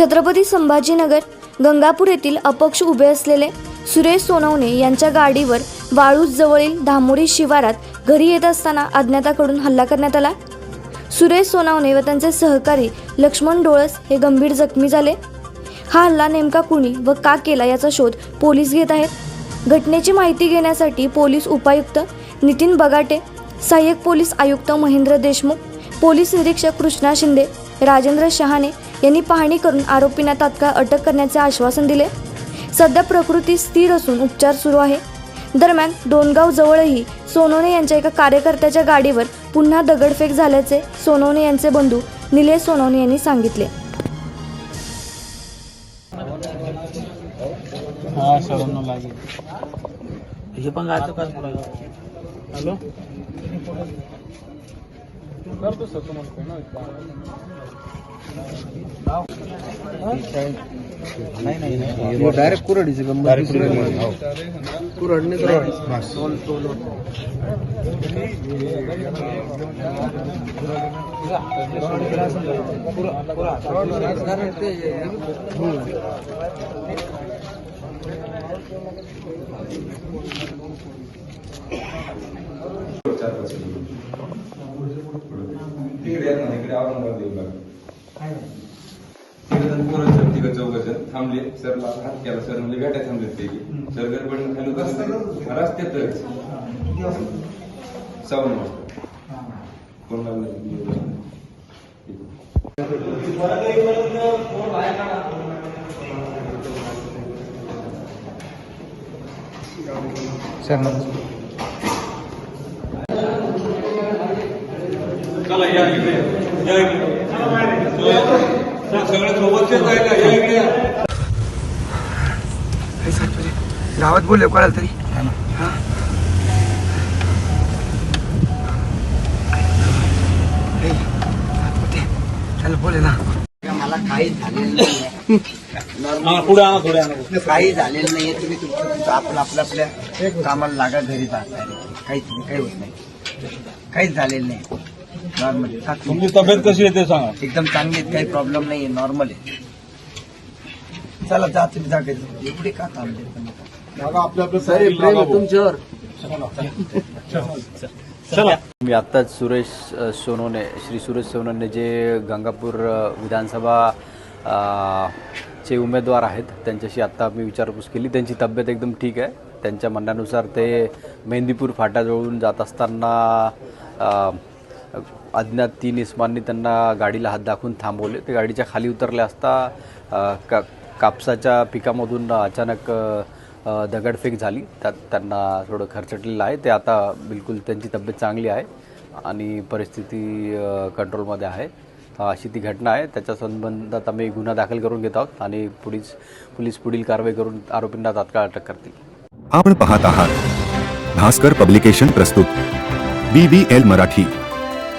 छत्रपती संभाजीनगर गंगापूर येथील अपक्ष उभे असलेले सुरेश सोनवणे यांच्या गाडीवर वाळूज जवळील धामोरी शिवारात घरी येत असताना अज्ञाताकडून हल्ला करण्यात आला. सुरेश सोनावणे व त्यांचे सहकारी लक्ष्मण डोळस हे गंभीर जखमी झाले. हा हल्ला नेमका कुणी व का केला याचा शोध पोलीस घेत आहेत. घटनेची माहिती घेण्यासाठी पोलीस उपायुक्त नितीन बगाटे सहाय्यक पोलीस आयुक्त महेंद्र देशमुख पोलीस निरीक्षक कृष्णा शिंदे राजेंद्र शहाणे यांनी पाहणी करून आरोपींना तात्काळ अटक करण्याचे आश्वासन दिले. सध्या प्रकृती स्थिर असून उपचार सुरू आहे. दरम्यान दोनगाव जवळही सोनवणे यांच्या एका कार्यकर्त्याच्या गाडीवर पुन्हा दगडफेक झाल्याचे सोनवणे यांचे बंधू निलेश सोनवणे यांनी सांगितले. हॅलो? करतो सर तुम्हाला नाही नाही नाही डायरेक्ट कुऱ्हाडीची गंमत कुऱ्हाडने तिकडे येत ना इकडे औरंगाबाद येऊ लागले तिकडे पोरं सर थांबले. हात केला सर म्हणजे भेटाय थांबले ते सर गडबड खाली उतरले रस्त्यातच. सवन वाजता? कोण लागलं चला या इकडे. या इकडे सगळ्यात रोबोटचे जायला या इकडे या गावात बोलले कोणाला तरी? त्याला बोले ना मला काही झालेलं नाही काही झालेलं नाहीये. तुम्ही तुमचं आपण आपल्या आपल्या कामाला लागा घरी जात काहीच नाही काही होत नाही. काहीच झालेलं नाही. नॉर्मल तुमची तब्येत कशी आहे ते सांगा. एकदम चांगली आहे, काही प्रॉब्लेम नाहीये नॉर्मल आहे. चला जा तुम्ही जा घरी. एवढे का थांबले तुमच्यावर. चला मी आत्ताच सुरेश सोनवणे श्री सुरेश सोनवणे जे गंगापूर विधानसभा चे उमेदवार आहेत त्यांच्याशी आत्ता मी विचारपूस केली. त्यांची तब्येत एकदम ठीक आहे. त्यांच्या म्हणण्यानुसार ते मेहंदीपूर फाट्याजवळून जात असताना अज्ञात तीन इस्मांनी त्यांना गाडीला हात दाखवून थांबवले. ते गाडीच्या खाली उतरले असता का कापसाच्या पिकामधून अचानक दगडफेक झाली. त्यात त्यांना थोडं खर्चटलेलं आहे. ते आता बिलकुल त्यांची तब्येत चांगली आहे आणि परिस्थिती कंट्रोलमध्ये आहे. अशी ती घटना आहे. त्याच्या संबंधात आम्ही गुन्हा दाखल करून घेत आहोत आणि पुढील पोलीस पुढील कारवाई करून आरोपींना तात्काळ अटक करतील. आपण पाहत आहात भास्कर पब्लिकेशन प्रस्तुत बी बी एल मराठी.